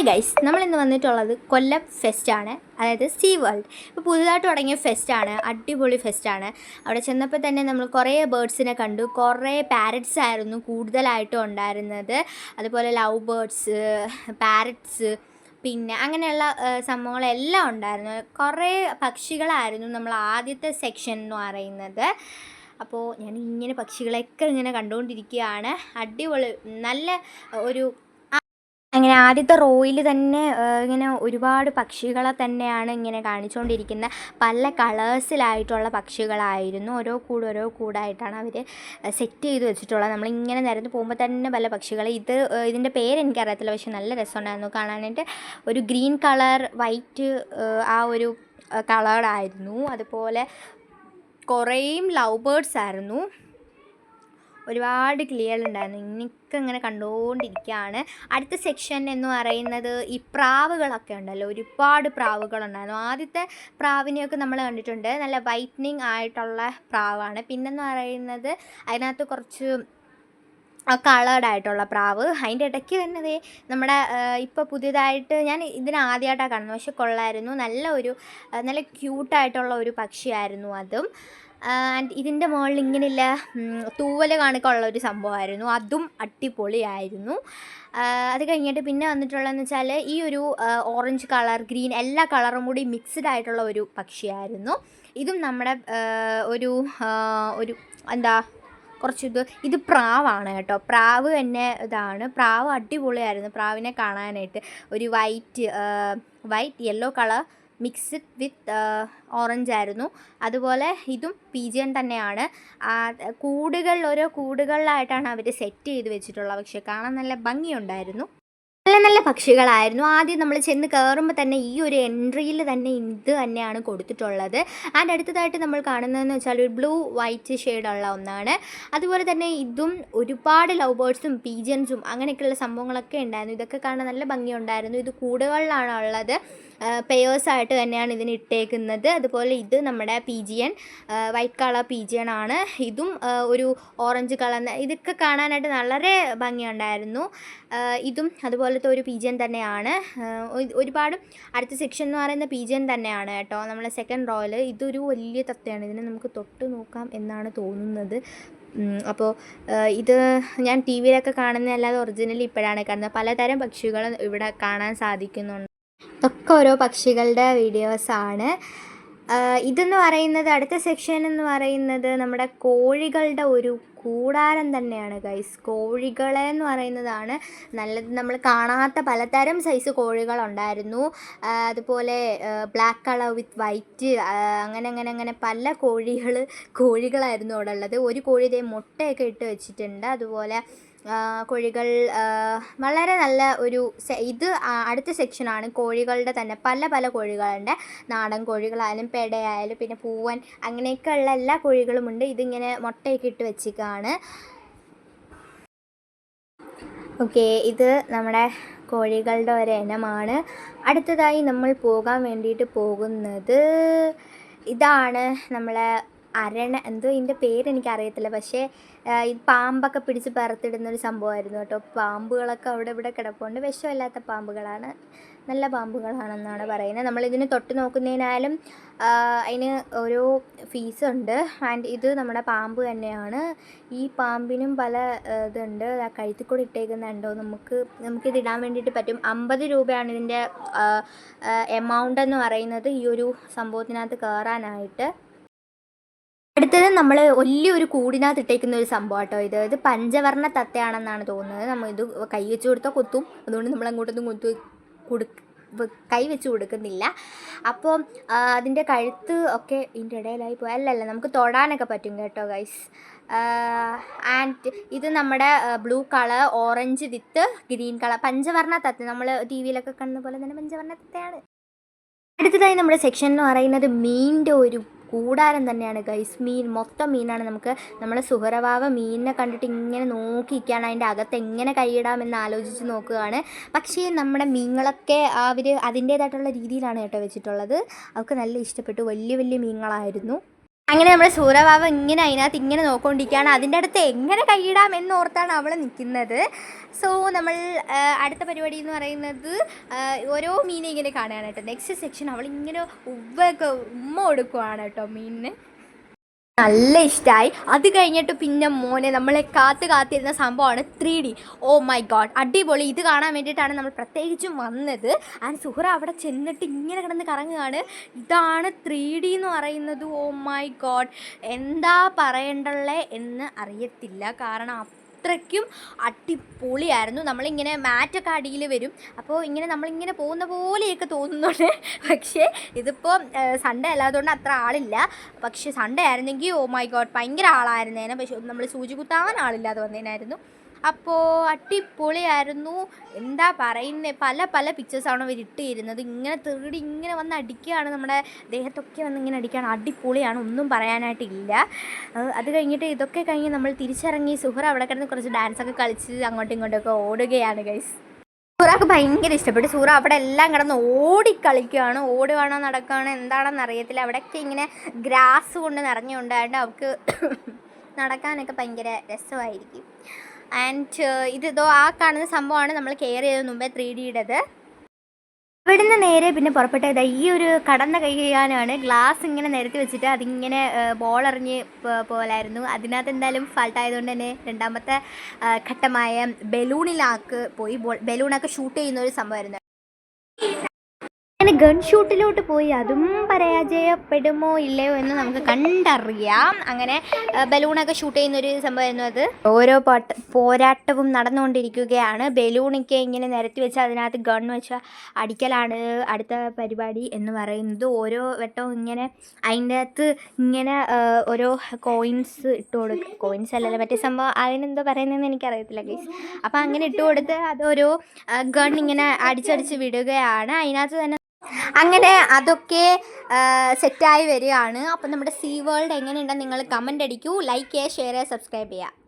Hi guys നമ്മൾ ഇന്ന് വന്നിട്ടുള്ളത് കൊല്ലം ഫെസ്റ്റാണ് അതായത് സീ വേൾഡ് ഇപ്പോൾ പുതുതായിട്ട് തുടങ്ങിയ ഫെസ്റ്റാണ് അടിപൊളി ഫെസ്റ്റാണ് അവിടെ ചെന്നപ്പോൾ തന്നെ നമ്മൾ കുറേ ബേർഡ്സിനെ കണ്ടു. കുറേ പാരറ്റ്സ് ആയിരുന്നു കൂടുതലായിട്ടും ഉണ്ടായിരുന്നത്. അതുപോലെ ലവ് ബേർഡ്സ് പാരറ്റ്സ് പിന്നെ അങ്ങനെയുള്ള സംഭവങ്ങളെല്ലാം ഉണ്ടായിരുന്നു. കുറേ പക്ഷികളായിരുന്നു നമ്മൾ ആദ്യത്തെ സെക്ഷൻ എന്ന് പറയുന്നത്. അപ്പോൾ ഞാൻ ഇങ്ങനെ പക്ഷികളെയൊക്കെ ഇങ്ങനെ കണ്ടുകൊണ്ടിരിക്കുകയാണ്. അടിപൊളി നല്ല ഒരു അങ്ങനെ ആദ്യത്തെ റോയിൽ തന്നെ ഇങ്ങനെ ഒരുപാട് പക്ഷികളെ തന്നെയാണ് ഇങ്ങനെ കാണിച്ചുകൊണ്ടിരിക്കുന്നത് പല കളേഴ്സിലായിട്ടുള്ള പക്ഷികളായിരുന്നു. ഓരോ കൂട് ഓരോ കൂടായിട്ടാണ് അവർ സെറ്റ് ചെയ്ത് വെച്ചിട്ടുള്ളത്. നമ്മളിങ്ങനെ നിരന്ന് പോകുമ്പോൾ തന്നെ പല പക്ഷികൾ ഇത് ഇതിന്റെ പേര് എനിക്കറിയത്തില്ല പക്ഷെ നല്ല രസമുണ്ടായിരുന്നു. കാണാനായിട്ട് ഒരു ഗ്രീൻ കളർ വൈറ്റ് ആ ഒരു കളറായിരുന്നു. അതുപോലെ കുറേയും ലവ് ബേർഡ്സ് ആയിരുന്നു ഒരുപാട് ക്ലിയർ ഉണ്ടായിരുന്നു ഇനിയൊക്കെ ഇങ്ങനെ കണ്ടുകൊണ്ടിരിക്കുകയാണ് അടുത്ത സെക്ഷൻ എന്ന് പറയുന്നത് ഈ പ്രാവുകളൊക്കെ ഉണ്ടല്ലോ. ഒരുപാട് പ്രാവുകളുണ്ടായിരുന്നു ആദ്യത്തെ പ്രാവിനെയൊക്കെ നമ്മൾ കണ്ടിട്ടുണ്ട്. നല്ല വൈറ്റ്നിങ് ആയിട്ടുള്ള പ്രാവാണ്. പിന്നെന്ന് പറയുന്നത് അതിനകത്ത് കുറച്ച് കളേർഡ് ആയിട്ടുള്ള പ്രാവ്. അതിന്റെ ഇടയ്ക്ക് തന്നെ ദേ നമ്മുടെ ഇപ്പോൾ പുതിയതായിട്ട് ഞാൻ ഇതിന് ആദ്യമായിട്ടാണ് കാണുന്നത്. പക്ഷെ കൊള്ളായിരുന്നു. നല്ല ഒരു നല്ല ക്യൂട്ടായിട്ടുള്ള ഒരു പക്ഷിയായിരുന്നു അതും. ആൻഡ് ഇതിന്റെ മുകളിൽ ഇങ്ങനെയുള്ള തൂവൽ കണക്കുള്ള ഒരു സംഭവമായിരുന്നു. അതും അടിപൊളിയായിരുന്നു. അത് കഴിഞ്ഞിട്ട് പിന്നെ വന്നിട്ടുള്ളതെന്ന് വെച്ചാൽ ഈ ഒരു ഓറഞ്ച് കളർ ഗ്രീൻ എല്ലാ കളറും കൂടി മിക്സ്ഡ് ആയിട്ടുള്ള ഒരു പക്ഷിയായിരുന്നു. ഇതും നമ്മുടെ ഒരു ഒരു എന്താ കുറച്ച് ഇത് ഇത് പ്രാവാണ് കേട്ടോ. പ്രാവ് തന്നെ ഇതാണ്. പ്രാവ് അടിപൊളിയായിരുന്നു. പ്രാവിനെ കാണാനായിട്ട് ഒരു white white yellow colour mixed with orange ആയിരുന്നു. അതുപോലെ ഇതും പീജിയൻ തന്നെയാണ്. കൂടുകൾ ഓരോ കൂടുകളിലായിട്ടാണ് അവർ സെറ്റ് ചെയ്ത് വെച്ചിട്ടുള്ളത്. പക്ഷേ കാണാൻ നല്ല ഭംഗിയുണ്ടായിരുന്നു. നല്ല നല്ല പക്ഷികളായിരുന്നു. ആദ്യം നമ്മൾ ചെന്ന് കയറുമ്പോൾ തന്നെ ഈ ഒരു എൻട്രിയിൽ തന്നെ ഇത് തന്നെയാണ് കൊടുത്തിട്ടുള്ളത്. ആൻഡ് അടുത്തതായിട്ട് നമ്മൾ കാണുന്നതെന്ന് വെച്ചാൽ ഒരു ബ്ലൂ വൈറ്റ് ഷെയ്ഡുള്ള ഒന്നാണ്. അതുപോലെ തന്നെ ഇതും ഒരുപാട് ലവ് ബേർഡ്സും പീജൻസും അങ്ങനെയൊക്കെയുള്ള സംഭവങ്ങളൊക്കെ ഉണ്ടായിരുന്നു. ഇതൊക്കെ കാണാൻ നല്ല ഭംഗിയുണ്ടായിരുന്നു. ഇത് കൂടുകളിലാണ് ഉള്ളത്. പെയേഴ്സായിട്ട് തന്നെയാണ് ഇതിന് ഇട്ടേക്കുന്നത്. അതുപോലെ ഇത് നമ്മുടെ പീജിയൻ വൈറ്റ് കളർ പീജിയൻ ആണ്. ഇതും ഒരു ഓറഞ്ച് കളർ ഇതൊക്കെ കാണാനായിട്ട് വളരെ ഭംഗിയുണ്ടായിരുന്നു. ഇതും ഇതും അതുപോലത്തെ ഒരു പീജിയൻ തന്നെയാണ്. ഒരുപാട് അടുത്ത സെക്ഷൻ എന്ന് പറയുന്ന പീജിയൻ തന്നെയാണ് കേട്ടോ. നമ്മളെ സെക്കൻഡ് റോയിൽ ഇതൊരു വലിയ തത്തയാണ്. ഇതിനെ നമുക്ക് തൊട്ട് നോക്കാം എന്നാണ് തോന്നുന്നത്. അപ്പോൾ ഇത് ഞാൻ ടി വിയിലൊക്കെ കാണുന്നതല്ലാതെ ഒറിജിനലി ഇപ്പോഴാണ് കാണുന്നത്. പലതരം പക്ഷികൾ ഇവിടെ കാണാൻ സാധിക്കുന്നുണ്ട്. ഇതൊക്കെ ഓരോ പക്ഷികളുടെ വീഡിയോസാണ് ഇതെന്ന് പറയുന്നത് അടുത്ത സെക്ഷൻ എന്ന് പറയുന്നത് നമ്മുടെ കോഴികളുടെ ഒരു കൂടാരം തന്നെയാണ് ഗൈസ് കോഴികളെ എന്ന് പറയുന്നതാണ് നല്ല നമ്മൾ കാണാത്ത പലതരം സൈസ് കോഴികളുണ്ടായിരുന്നു. അതുപോലെ ബ്ലാക്ക് കളർ വിത്ത് വൈറ്റ് അങ്ങനെ അങ്ങനെ അങ്ങനെ പല കോഴികൾ കോഴികളായിരുന്നു അവിടെ ഉള്ളത്. ഒരു കോഴി മുട്ടയൊക്കെ ഇട്ട് വെച്ചിട്ടുണ്ട്. അതുപോലെ കോഴികൾ വളരെ നല്ല ഒരു ഇത് അടുത്ത സെക്ഷനാണ് കോഴികളുടെ തന്നെ പല പല കോഴികളുണ്ട്. നാടൻ കോഴികളായാലും പെടയായാലും പിന്നെ പൂവൻ അങ്ങനെയൊക്കെ ഉള്ള എല്ലാ കോഴികളുമുണ്ട് ഇതിങ്ങനെ മുട്ടയൊക്കെ ഇട്ട് വെച്ചിക്കാണ് ഓക്കെ ഇത് നമ്മുടെ കോഴികളുടെ ഒരു ഇനമാണ്. അടുത്തതായി നമ്മൾ പോകാൻ വേണ്ടിയിട്ട് പോകുന്നത് ഇതാണ് നമ്മളെ അരണ എന്തോ ഇതിന്റെ പേര് എനിക്കറിയത്തില്ല. പക്ഷേ ഈ പാമ്പൊക്കെ പിടിച്ച് പറത്തിടുന്ന ഒരു സംഭവമായിരുന്നു കേട്ടോ. പാമ്പുകളൊക്കെ അവിടെ ഇവിടെ കിടപ്പുണ്ട്. വിഷമില്ലാത്ത പാമ്പുകളാണ്. നല്ല പാമ്പുകളാണെന്നാണ് പറയുന്നത്. നമ്മളിതിന് തൊട്ട് നോക്കുന്നതിനാലും അതിന് ഓരോ ഫീസുണ്ട് ആൻഡ് ഇത് നമ്മുടെ പാമ്പ് തന്നെയാണ്. ഈ പാമ്പിനും പല ഇതുണ്ട്. ആ കഴുത്തിൽ കൂടി ഇട്ടേക്കുന്നുണ്ടോ? നമുക്ക് നമുക്കിത് ഇടാൻ വേണ്ടിയിട്ട് പറ്റും. അമ്പത് രൂപയാണ് ഇതിന്റെ എമൗണ്ട് എന്ന് പറയുന്നത് ഈ ഒരു സംഭവത്തിനകത്ത് കയറാനായിട്ട് അടുത്തത് നമ്മൾ വലിയൊരു കൂടിനകത്ത് ഇട്ടേക്കുന്ന ഒരു സംഭവം കേട്ടോ ഇത്. ഇത് പഞ്ചവർണ തത്തയാണെന്നാണ് തോന്നുന്നത്. നമ്മൾ ഇത് കൈ വെച്ച് കൊടുത്താൽ കൊത്തും. അതുകൊണ്ട് നമ്മൾ അങ്ങോട്ടൊന്നും കൊത്തു കൊടുക്ക കൈ വെച്ച് കൊടുക്കുന്നില്ല. അപ്പോൾ അതിന്റെ കഴുത്ത് ഒക്കെ ഇതിന്റെ ഇടയിലായി പോയി. അല്ലല്ല നമുക്ക് തൊടാനൊക്കെ പറ്റും കേട്ടോ ഗൈസ് ആൻഡ് ഇത് നമ്മുടെ blue colour orange with green colour പഞ്ചവർണ തത്ത. നമ്മൾ ടി വിയിലൊക്കെ കാണുന്ന പോലെ തന്നെ പഞ്ചവർണ തത്തയാണ്. അടുത്തതായി നമ്മുടെ സെക്ഷൻ എന്ന് പറയുന്നത് മീനിന്റെ ഒരു കൂടാരം തന്നെയാണ് ഗൈസ് മീൻ മൊത്തം മീനാണ് നമുക്ക് നമ്മളെ സുഹറവാവ മീനിനെ കണ്ടിട്ട് ഇങ്ങനെ നോക്കിയിരിക്കുകയാണ്. അതിന്റെ അകത്ത് എങ്ങനെ കൈയിടാമെന്ന് ആലോചിച്ച് നോക്കുകയാണ്. പക്ഷേ നമ്മുടെ മീനുകളൊക്കെ അവർ അതിന്റേതായിട്ടുള്ള രീതിയിലാണ് കേട്ടോ വെച്ചിട്ടുള്ളത്. അവർക്ക് നല്ല ഇഷ്ടപ്പെട്ടു. വലിയ വലിയ മീനുകളായിരുന്നു അങ്ങനെ നമ്മുടെ സൂറവാവ ഇങ്ങനെ അതിനകത്ത് ഇങ്ങനെ നോക്കിക്കൊണ്ടിരിക്കുകയാണ് അതിന്റെ അടുത്ത് എങ്ങനെ കൈയിടാം എന്നോർത്താണ് അവൾ നിൽക്കുന്നത്. സോ നമ്മൾ അടുത്ത പരിപാടി എന്ന് പറയുന്നത് ഓരോ മീനെ ഇങ്ങനെ കാണുകയാണ് കേട്ടോ. നെക്സ്റ്റ് സെക്ഷൻ അവൾ ഇങ്ങനെ ഉവ്വൊക്കെ ഉമ്മ കൊടുക്കുവാണ് കേട്ടോ മീനിന്. നല്ല ഇഷ്ടമായി അത് കഴിഞ്ഞിട്ട് പിന്നെ മോനെ നമ്മളെ കാത്ത് കാത്തിരുന്ന സംഭവമാണ് three D. Oh my God അടിപൊളി. ഇത് കാണാൻ വേണ്ടിയിട്ടാണ് നമ്മൾ പ്രത്യേകിച്ചും വന്നത്. ആൻഡ് സുഹറ അവിടെ ചെന്നിട്ട് ഇങ്ങനെ കിടന്ന് കറങ്ങുകയാണ്. ഇതാണ് ത്രീ ഡി എന്ന് പറയുന്നത്. ഓ മൈ ഗോഡ് എന്താ പറയണ്ടല്ലേ എന്ന് അറിയത്തില്ല. കാരണം അത്രയ്ക്കും അടിപൊളിയായിരുന്നു. നമ്മളിങ്ങനെ മാറ്റൊക്കെ അടിയിൽ വരും. അപ്പോൾ ഇങ്ങനെ നമ്മളിങ്ങനെ പോകുന്ന പോലെയൊക്കെ തോന്നുന്നുണ്ട്. പക്ഷേ ഇതിപ്പോൾ സൺഡേ അല്ലാത്തതുകൊണ്ട് അത്ര ആളില്ല. പക്ഷേ സൺഡേ ആയിരുന്നെങ്കിൽ ഓ മൈ ഗോഡ് ഭയങ്കര ആളായിരുന്നേനെ. പക്ഷേ നമ്മൾ സൂചി കുത്താൻ ആളില്ലാതെ വന്നേനായിരുന്നു. അപ്പോൾ അടിപൊളിയായിരുന്നു. എന്താ പറയുന്നത് പല പല പിക്ചേഴ്സാണ് അവർ ഇട്ടിരുന്നത്. ഇങ്ങനെ തേടി ഇങ്ങനെ വന്ന് അടിക്കുകയാണ് നമ്മുടെ ദേഹത്തൊക്കെ വന്ന് ഇങ്ങനെ അടിക്കുകയാണ്. അടിപൊളിയാണ് ഒന്നും പറയാനായിട്ടില്ല. അത് കഴിഞ്ഞിട്ട് ഇതൊക്കെ കഴിഞ്ഞ് നമ്മൾ തിരിച്ചിറങ്ങി സുഹറ അവിടെ കിടന്ന് കുറച്ച് ഡാൻസൊക്കെ കളിച്ച് അങ്ങോട്ടും ഇങ്ങോട്ടൊക്കെ ഓടുകയാണ് ഗൈസ് സൂറാക്ക് ഭയങ്കര ഇഷ്ടപ്പെട്ടു. സൂറ അവിടെ എല്ലാം കിടന്ന് ഓടിക്കളിക്കുകയാണ് ഓടുകയാണോ നടക്കുകയാണോ എന്താണെന്ന് അറിയത്തില്ല. അവിടെയൊക്കെ ഇങ്ങനെ ഗ്രാസ് കൊണ്ട് നിറഞ്ഞുകൊണ്ടായിട്ട് അവൾക്ക് നടക്കാനൊക്കെ ഭയങ്കര രസമായിരിക്കും. ആൻഡ് ഇത് ഇതോ ആ കാണുന്ന സംഭവമാണ് നമ്മൾ കെയർ ചെയ്തത് മുമ്പേ ത്രീ ഡിയുടേത് ഇവിടുന്ന് നേരെ പിന്നെ പുറപ്പെട്ടത് ഈ ഒരു കടന്ന കൈ ചെയ്യാനാണ് ഗ്ലാസ് ഇങ്ങനെ നിരത്തി വെച്ചിട്ട് അതിങ്ങനെ ബോളെറിഞ്ഞ് പോലായിരുന്നു. അതിനകത്ത് എന്തായാലും ഫാൾട്ട് ആയതുകൊണ്ട് തന്നെ രണ്ടാമത്തെ ഘട്ടമായ ബലൂണിലാക്ക് പോയി. ബലൂണൊക്കെ ഷൂട്ട് ചെയ്യുന്ന ഒരു സംഭവമായിരുന്നു. അങ്ങനെ ഗൺ ഷൂട്ടിലോട്ട് പോയി. അതും പരാജയപ്പെടുമോ ഇല്ലയോ എന്ന് നമുക്ക് കണ്ടറിയാം. അങ്ങനെ ബലൂണൊക്കെ ഷൂട്ട് ചെയ്യുന്ന ഒരു സംഭവമായിരുന്നു അത്. ഓരോ പാട്ട് പോരാട്ടവും നടന്നുകൊണ്ടിരിക്കുകയാണ്. ബലൂണൊക്കെ ഇങ്ങനെ നിരത്തി വെച്ച് അതിനകത്ത് ഗൺ വെച്ച് അടിക്കലാണ് അടുത്ത പരിപാടി എന്ന് പറയുന്നത്. ഓരോ വട്ടവും ഇങ്ങനെ അതിന്റെ അകത്ത് ഇങ്ങനെ ഓരോ കോയിൻസ് ഇട്ട് കൊടുക്കുക കോയിൻസ് അല്ലല്ലോ മറ്റേ സംഭവം അതിനെന്തോ പറയുന്നതെന്ന് എനിക്കറിയത്തില്ല ഗൈസ് അപ്പോൾ അങ്ങനെ ഇട്ട് കൊടുത്ത് അതൊരു ഗൺ ഇങ്ങനെ അടിച്ചടിച്ച് വിടുകയാണ്. അതിനകത്ത് തന്നെ അങ്ങനെ അതൊക്കെ സെറ്റായി വരികയാണ്. അപ്പം നമ്മുടെ സീ വേൾഡ് എങ്ങനെയുണ്ടെന്ന് നിങ്ങൾ കമന്റ് അടിക്കൂ. ലൈക്ക് ചെയ്യുക ഷെയർ ചെയ്യുക സബ്സ്ക്രൈബ് ചെയ്യുക.